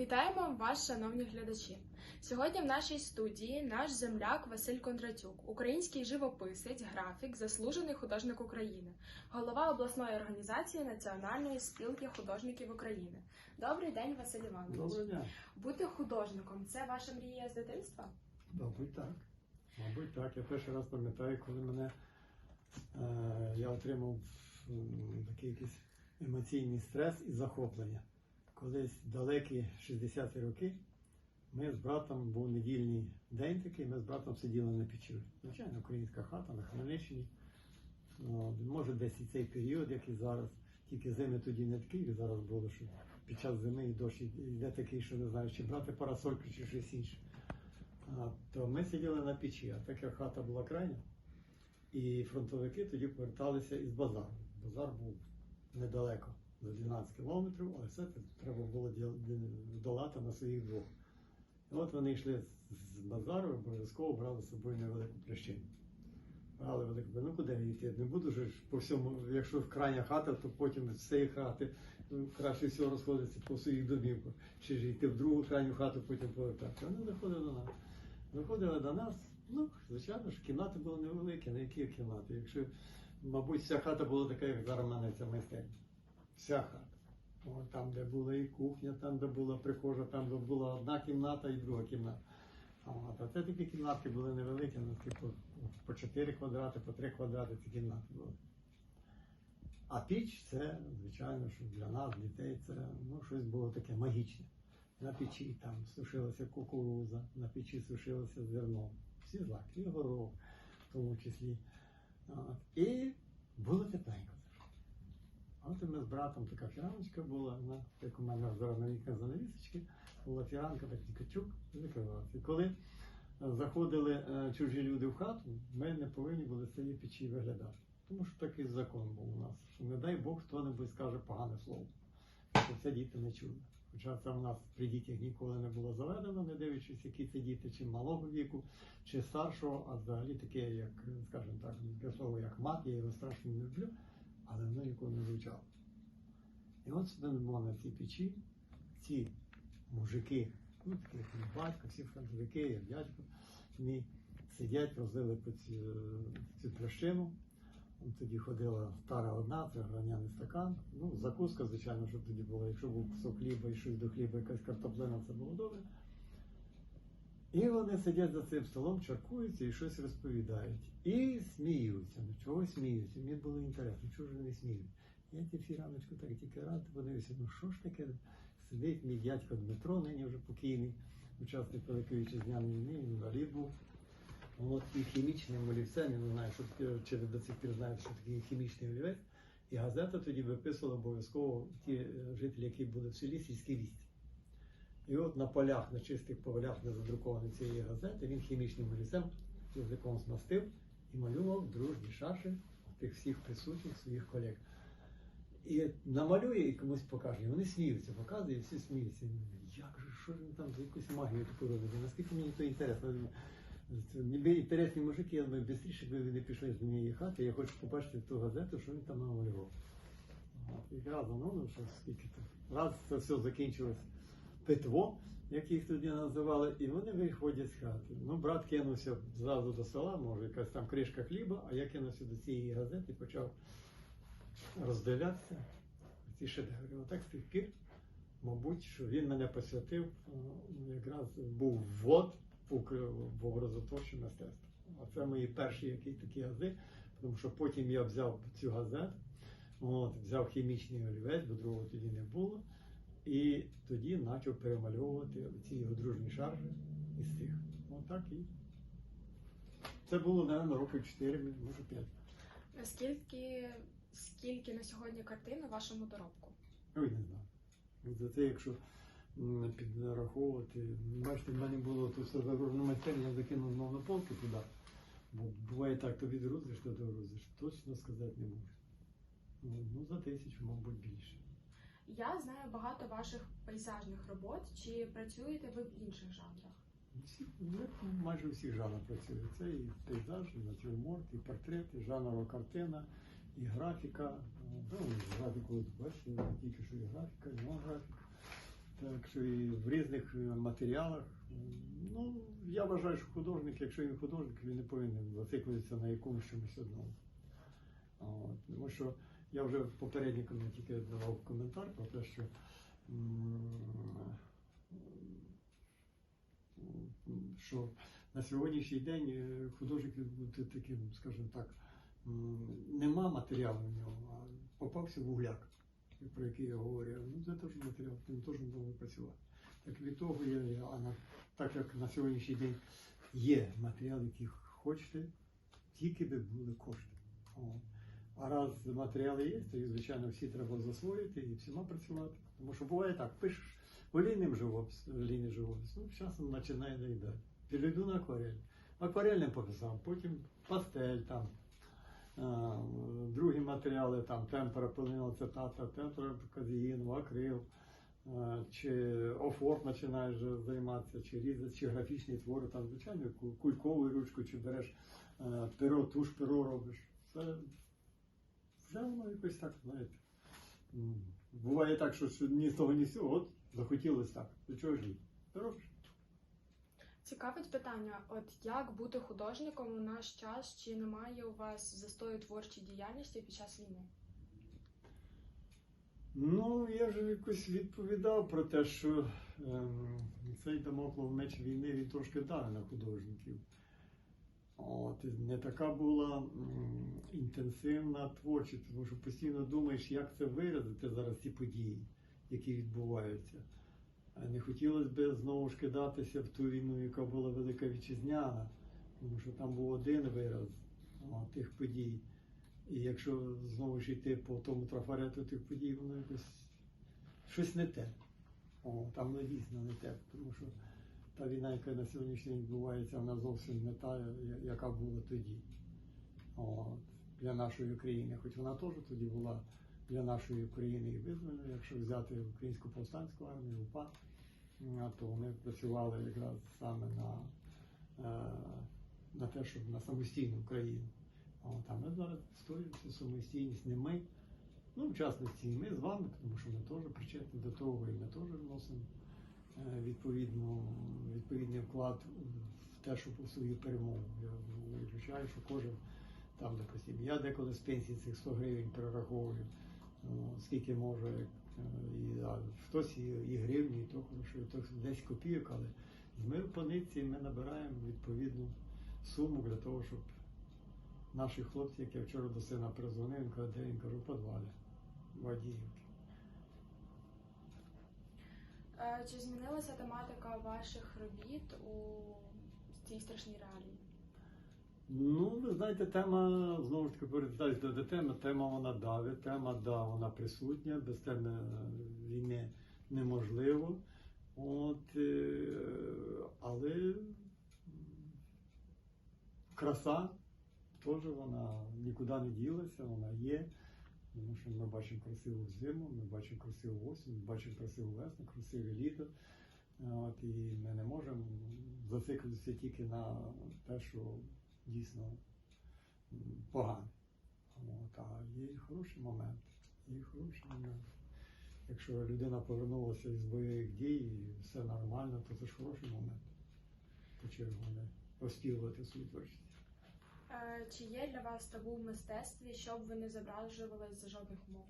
Вітаємо вас, шановні глядачі. Сьогодні в нашій студії наш земляк Василь Кондратюк, український живописець, графік, заслужений художник України, голова обласної організації Національної спілки художників України. Добрий день, Василь Іванович. Доброго дня. Бути художником це ваша мрія з дитинства? Мабуть, так. Мабуть, так. Я перший раз пам'ятаю, коли мене е, я отримав такий якийсь емоційний стрес і захоплення. Колись далекі 60-ті роки ми з братом був недільний день такий, ми з братом сиділи на печі. Звичайно, українська хата на Хмельниччині. Може, десь і цей період, як і зараз. Тільки зими тоді не такі, як зараз було, що під час зими і дощ йде такий, що не знаю, чи брати парасольку, чи щось інше. А, то ми сиділи на печі, а так як хата була крайня, і фронтовики тоді поверталися із базару. Базар був недалеко, за 12 кілометрів, але все це треба було долати на своїх двох. І от вони йшли з- базару, обов'язково брали з собою невелику площину. Брали велику, ну куди йти? Не буду ж по всьому, якщо крайня хата, то потім з цієї хати ну, краще всього розходитися по своїх домівках. Чи ж йти в другу крайню хату, потім повертатися. Вони заходили до нас. Виходили до нас, ну, звичайно ж, кімнати були невеликі, на які кімнати. Якщо, мабуть, вся хата була така, як зараз в мене ця майстерня. Вся хата. О, там, де була і кухня, там, де була прихожа, там, де була одна кімната і друга кімната. А це такі кімнатки були невеликі, ну, типу, по 4 квадрати, по 3 квадрати ці кімнати були. А піч це, звичайно, що для нас, дітей, це ну, щось було таке магічне. На печі там сушилася кукуруза, на печі сушилося зерно, всі злаки, і горох в тому числі. От. І було тепленько. От і ми з братом така фіраночка була, вона, як у мене зараз на вікна занавісочки, була фіранка, так тільки чук, закривалася. Коли е, заходили е, чужі люди в хату, ми не повинні були цієї печі виглядати. Тому що такий закон був у нас, що не дай Бог хто-небудь скаже погане слово. Що це діти не чули. Хоча це в нас при дітях ніколи не було заведено, не дивлячись, які це діти, чи малого віку, чи старшого, а взагалі таке, як, скажімо так, таке слово, як мат, я його страшно не люблю, але воно ніколи не звучало. І от сидимо на цій печі, ці мужики, ну такі як мій батько, всі фронтовики, як дядько, мій сидять, розлили по цю, цю площину. От Тоді ходила стара одна, це граняний стакан. Ну, закуска, звичайно, що тоді була. Якщо був кусок хліба і щось до хліба, якась картоплина, це було добре. І вони сидять за цим столом, чаркуються і щось розповідають. І сміються. Ну чого сміються? Мені було інтересно, чого ж вони сміють. Я ті всі раночку так тільки рад подивився, ну що ж таке? Сидить мій дядько Дмитро, нині вже покійний, учасник Великої вітчизняної війни, інвалід був. От і хімічним олівцем, не знаю, що таке, чи до цих пір знаєте, що таке хімічний олівець. І газета тоді виписувала обов'язково ті е, жителі, які були в селі, сільські вісті. І от на полях, на чистих полях, не задруковані цієї газети, він хімічним олівцем язиком змастив і малював дружні шаші тих всіх присутніх своїх колег. І намалює і комусь покаже. І вони сміються, показує, і всі сміються. Як же, що він там за якусь магію таку робить? Наскільки мені то інтересно. Ніби інтересні мужики, я думаю, швидше ви не пішли з моєї хати, я хочу побачити ту газету, що він там намалював. І разом, ну, ну, що скільки там. Раз це все закінчилось питво, як їх тоді називали, і вони виходять з хати. Ну, брат кинувся зразу до села, може, якась там кришка хліба, а я кинувся до цієї газети і почав роздивлятися ці шедеври. Отак з тих пір, мабуть, що він мене посвятив, е, якраз був ввод в образотворче мистецтво. А це мої перші які такі гази, тому що потім я взяв цю газету, от, взяв хімічний олівець, бо другого тоді не було. І тоді почав перемальовувати ці його дружні шаржі із цих. Отак і. Це було, напевно, років 4, може 5. Наскільки скільки на сьогодні картин у вашому доробку? Ой, не знаю. За це, якщо підраховувати, бачите, в мене було тут все загружено майстерня, я закинув знову на полки туди. Бо буває так, то відгрузиш, то догрузиш. Точно сказати не можу. Ну, ну, за тисячу, мабуть, більше. Я знаю багато ваших пейзажних робот. Чи працюєте ви в інших жанрах? Всі, ну, майже у всіх жанрах працює. Це і пейзаж, і натюрморт, і портрет, і жанрова картина, і графіка. Ну, графіку, бачите, тільки що і графіка, і нон-графіка. Так що і в різних матеріалах. Ну, я вважаю, що художник, якщо він художник, він не повинен зациклюватися на якомусь чомусь одному. От, тому що я вже в попередньому тільки давав коментар про те, що, що на сьогоднішній день е, художник він таким, скажімо так, нема матеріалу в нього, а попався вугляк, про який я говорю. Ну це теж матеріал, він теж буде працювати. Так від того я а на, так як на сьогоднішній день є матеріал, який хочете, тільки би були кошти. А раз матеріали є, то їх, звичайно, всі треба засвоїти і всіма працювати. Тому що буває так, пишеш олійним живопис, олійний живопис, ну, часом починає доїдати. Перейду на акварель. Акварельним пописав, потім пастель там. Другі матеріали, там темпера полинова цитата, темпера казіїну, акрил, чи офор починаєш займатися, чи різати, чи графічні твори, там, звичайно, кулькову ручку, чи береш перо, туш перо робиш. Це все воно якось так, знаєте. Буває так, що ні з того, ні з цього, от захотілося так. До чого ж? Робиш. Цікавить питання: от як бути художником у наш час? Чи немає у вас застою творчої діяльності під час війни? Ну, я вже якось відповідав про те, що ем, цей дамоклов меч війни він трошки давив на художників. От, не така була інтенсивна творчість, тому що постійно думаєш, як це виразити зараз ці події, які відбуваються. Не хотілося б знову ж кидатися в ту війну, яка була Велика Вітчизняна, тому що там був один вираз о, тих подій. І якщо знову ж йти по тому трафарету тих подій, воно якось щось не те. О, там не дійсно не те, тому що та війна, яка на сьогоднішній день відбувається, вона зовсім не та, яка була тоді. От, для нашої України. Хоч вона теж тоді була для нашої України і визвольна, якщо взяти українську повстанську армію, УПА, то вони працювали якраз саме на, е, на те, щоб на самостійну Україну. От, а ми зараз стоїмо самостійність, не ми. Ну, в частності і ми з вами, тому що ми теж причетні до того, і ми теж вносимо е, відповідну, відповідний вклад в те, щоб у свою перемогу. Я виключаю, що кожен там, допустим, я деколи з пенсії цих 100 гривень перераховую, ну, скільки може, е, і, а хтось і, гривні, і то хорошо, і то десь копійок, але з миру по ми набираємо відповідну суму для того, щоб наші хлопці, як я вчора до сина перезвонив, він каже, де він? Кажу, у підвалі в Адіївці. Е, Чи змінилася тематика ваших робіт у цій страшній реалії? Ну, ви знаєте, тема, знову ж таки, повертаюсь до, до теми, тема вона давить, тема, да, вона присутня, без теми е, війни неможливо. От, е, але краса теж вона нікуди не ділася, вона є. Тому що ми бачимо красиву зиму, ми бачимо красиву осінь, ми бачимо красиву весну, красиве літо. От, і ми не можемо зациклитися тільки на те, що дійсно м, погано. От, а є і хороші моменти. Є і хороші моменти. Якщо людина повернулася із бойових дій і все нормально, то це ж хороший момент. Почергово не оспівувати свою творчість. Е, Чи є для вас табу в мистецтві, щоб ви не зображувались за жодних умов?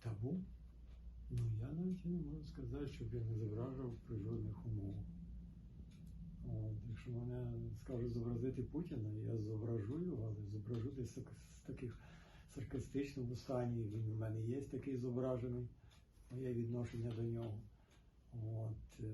Табу? Ну я навіть не можу сказати, щоб я не зображував при жодних умовах. Якщо мене скажуть зобразити Путіна, я зображу його, але зображу десь з таких саркастичному стані. Він у мене є такий зображений, моє відношення до нього. От, е,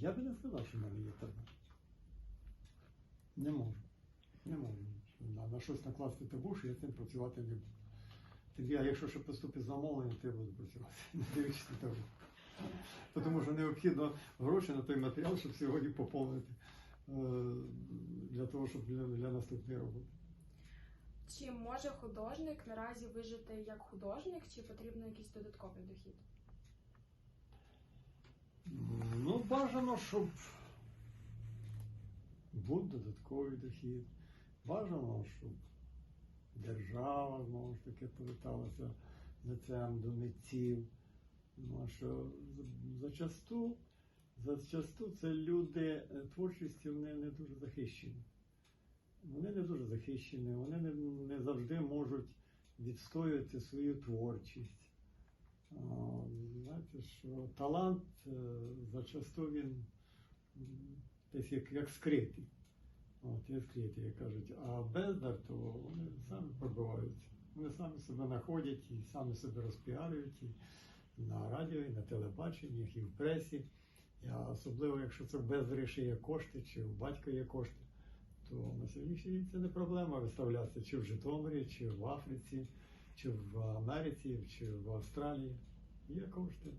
я би не сказав, що в мене є табу. Не можу. Не можу. На, щось накласти табу, що я цим працювати не буду. Тобі, а якщо ще поступить замовлення, то я буду працювати. Не дивлячись на того. Тому що необхідно гроші на той матеріал, щоб сьогодні поповнити е, для того, щоб для, для наступної роботи. Чи може художник наразі вижити як художник, чи потрібно якийсь додатковий дохід? Ну, бажано, щоб був додатковий дохід. Бажано, щоб держава знову ж таки поверталася лицем до митців. Ну, що зачасту, зачасту це люди е, творчістю вони не дуже захищені. Вони не дуже захищені, вони не, не завжди можуть відстоювати свою творчість. А, Знаєте, що талант е, зачасту він десь як, як скритий. От, як скритий, як кажуть. А бездар, то вони самі пробиваються. Вони самі себе знаходять і самі себе розпіарюють і на радіо, і на телебаченні, і в пресі. А особливо, якщо це в бездарі є кошти, чи у батька є кошти, то на сьогоднішній день це не проблема виставлятися чи в Житомирі, чи в Африці, чи в Америці, чи в Австралії. Є кошти.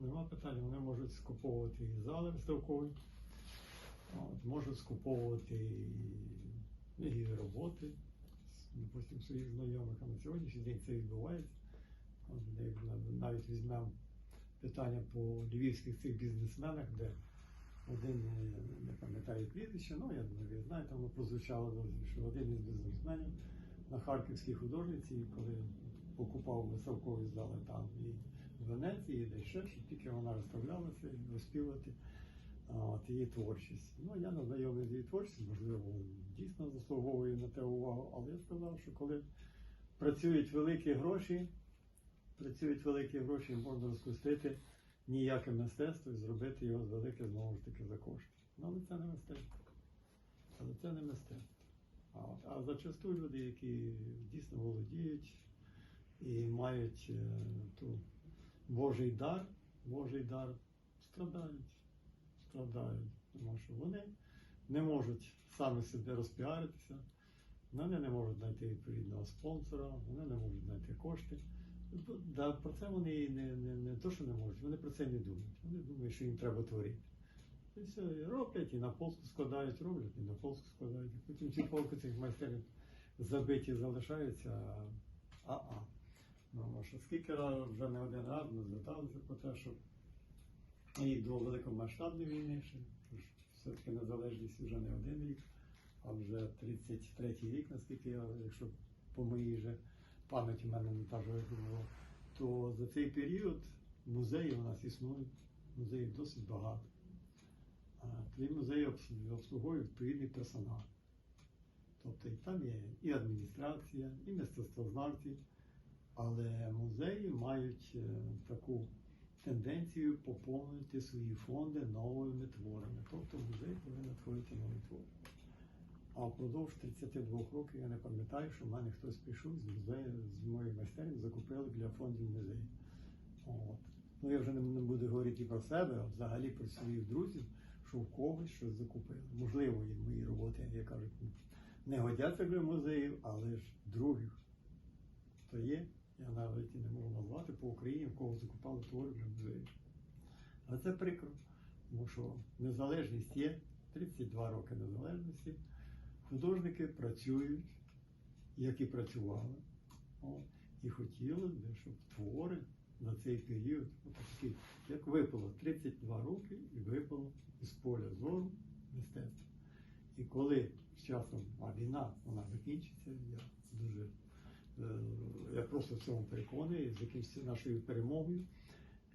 Нема питань, вони можуть скуповувати і зали виставкові, от, можуть скуповувати і, і роботи, допустим, своїх знайомих. А на сьогоднішній день це відбувається. От, навіть візьмемо питання по львівських цих бізнесменах, де один, е, не пам'ятаю прізвище, ну я думаю, ви знаєте, воно прозвучало що один із бізнесменів на Харківській художниці, коли покупав виставкові зали там і в Венеції, і де ще, щоб тільки вона виставлялася і виспівати от, її творчість. Ну, я не знайомий з її творчістю, можливо, дійсно заслуговує на те увагу, але я сказав, що коли працюють великі гроші, працюють великі гроші, можна розпустити ніяке мистецтво і зробити його велике знову ж таки за кошти. Ну, але це не мистецтво. Але це не мистецтво. А, от, а зачасту люди, які дійсно володіють і мають е, ту Божий дар, Божий дар, страдають. Страдають. Тому що вони не можуть самі себе розпіаритися, вони не можуть знайти відповідного спонсора, вони не можуть знайти кошти. Про це вони не, не, не то, що не можуть, вони про це не думають. Вони думають, що їм треба творити. І все, і роблять, і на полку складають, роблять, і на полку складають. І потім ці полки цих майстерів забиті залишаються, а а. Ну, що скільки раз, вже не один раз ми зверталися про те, що і до великомасштабної війни тож все-таки незалежність вже не один рік, а вже 33-й рік, наскільки я, якщо по моїй же пам'яті в мене не та ж було, то за цей період музеї у нас існують, музеїв досить багато. Твій музей обслуговує відповідний персонал. Тобто там є і адміністрація, і мистецтвознавці, але музеї мають е, таку тенденцію поповнити свої фонди новими творами. Тобто музей повинен творити нові твори. А впродовж 32 років я не пам'ятаю, що в мене хтось прийшов з музею, з моєї майстерні, закупили для фондів музею. От. Ну я вже не буду говорити про себе, а взагалі про своїх друзів, що в когось щось закупили. Можливо, і мої роботи, як кажуть, не годяться для музеїв, але ж других. То є, я навіть і не можу назвати по Україні, в кого закупали твори для музеїв. Але це прикро, тому що незалежність є, 32 роки незалежності. Художники працюють, як і працювали. І хотілося б, щоб твори на цей період, от як випало 32 роки і випало із поля зору мистецтва. І коли з часом, а війна вона закінчиться, я дуже е, я просто в цьому переконаний, закінчиться нашою перемогою.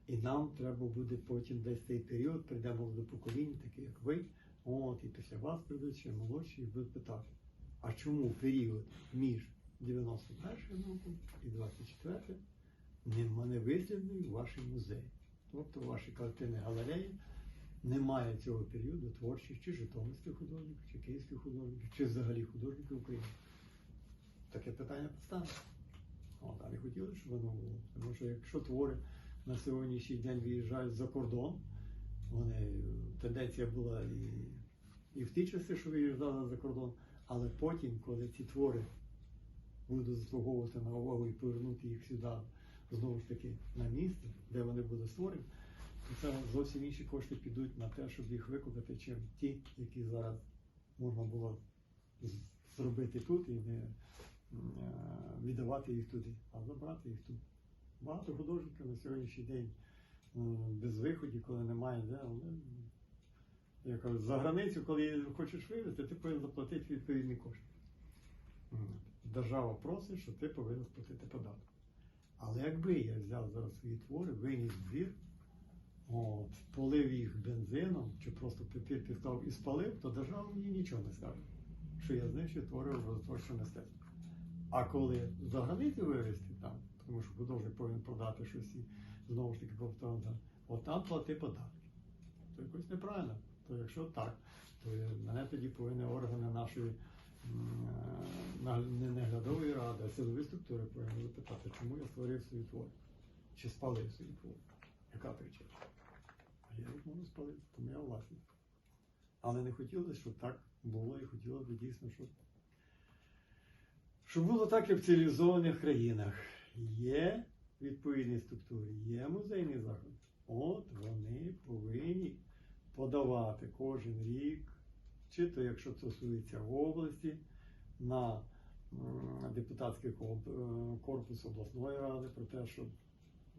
І нам треба буде потім десь цей період, прийдемо до поколінь, такі як ви, от, і після вас прийдуть ще молодші, і будуть питати, а чому період між 91 роком і 24 нема не висвітлений в вашій музеї? Тобто в вашій картини галереї немає цього періоду творчих чи житомирських художників, чи київських художників, чи взагалі художників України. Таке питання постане. От, а не хотіли, щоб воно було. Тому що якщо твори на сьогоднішній день виїжджають за кордон, вони тенденція була і, і в ті часи, що виїжджали за кордон, але потім, коли ці твори будуть заслуговувати на увагу і повернути їх сюди, знову ж таки, на місце, де вони були створені, це зовсім інші кошти підуть на те, щоб їх викупити, чим ті, які зараз можна було зробити тут і не е, віддавати їх туди, а забрати їх тут. Багато художників на сьогоднішній день без виходів, коли немає, де, але, я кажу, за границю, коли хочеш вивезти, ти повинен заплатити відповідні кошти. Держава просить, що ти повинен сплатити податок. Але якби я взяв зараз свої твори, виніс двір, от, полив їх бензином, чи просто папір підклав і спалив, то держава мені нічого не скаже, що я знищую твори образотворчого мистецтва. А коли за границю вивезти там, тому що художник повинен продати щось і знову ж таки повторно, от там плати податки. То якось неправильно. То якщо так, то мене тоді повинні органи нашої не наглядової ради, а силові структури повинні запитати, чому я створив свої твори, чи спалив свої твори. Яка причина? А я їх можу спалити, то моя власність. Але не хотілося, щоб так було, і хотіло б дійсно, щоб, щоб було так, як в цивілізованих країнах. Є відповідні структури, є музейні заклади. От вони повинні подавати кожен рік, чи то якщо це стосується області, на депутатський е, корпус обласної ради про те, щоб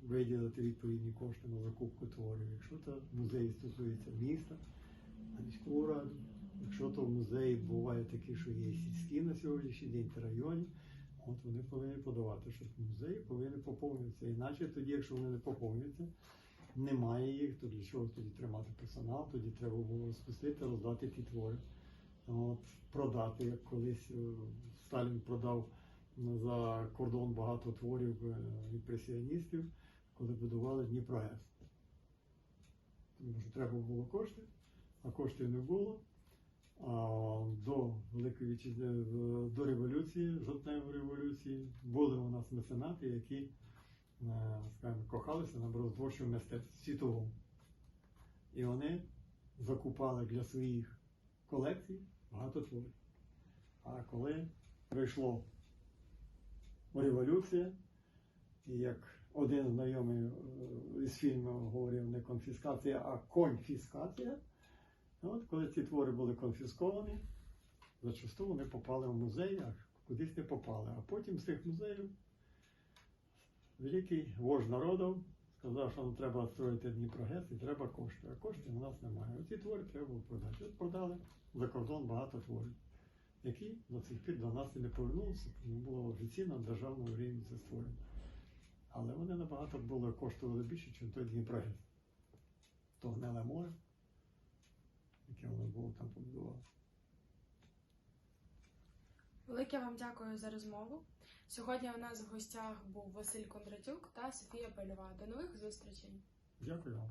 виділити відповідні кошти на закупку творів. Якщо це музей стосується міста, на міську раду. Якщо то в музеї буває такі, що є сільські на сьогоднішній день та районі, от вони повинні подавати, що музеї повинні поповнюватися. Іначе тоді, якщо вони не поповнюються, немає їх, то для чого тоді тримати персонал, тоді треба було розпустити, роздати ті твори. От, продати, як колись е, Сталін продав за кордон багато творів е, імпресіоністів, коли будували Дніпрогес. Тому що треба було кошти, а коштів не було. А до Великої Вітчизни, до революції, жовтневої революції, були у нас меценати, які е, кохалися на образотворчому мистецтві світовому. І вони закупали для своїх колекцій багато творів. А коли прийшло революція, і як один знайомий е, із фільму говорив не конфіскація, а конфіскація, от коли ці твори були конфісковані, зачасту вони попали в музей, а кудись не попали. А потім з цих музеїв великий вождь народу сказав, що нам треба строїти Дніпрогес і треба кошти. А коштів у нас немає. Оці твори треба було продати. От продали за кордон багато творів, які до цих пір до нас і не повернулися, тому було офіційно на державному рівні це створено. Але вони набагато було коштували більше, ніж той Дніпрогес. То гниле море, яке воно було там побудувало. Велике вам дякую за розмову. Сьогодні у нас в гостях був Василь Кондратюк та Софія Пельова. До нових зустрічей! Дякую вам.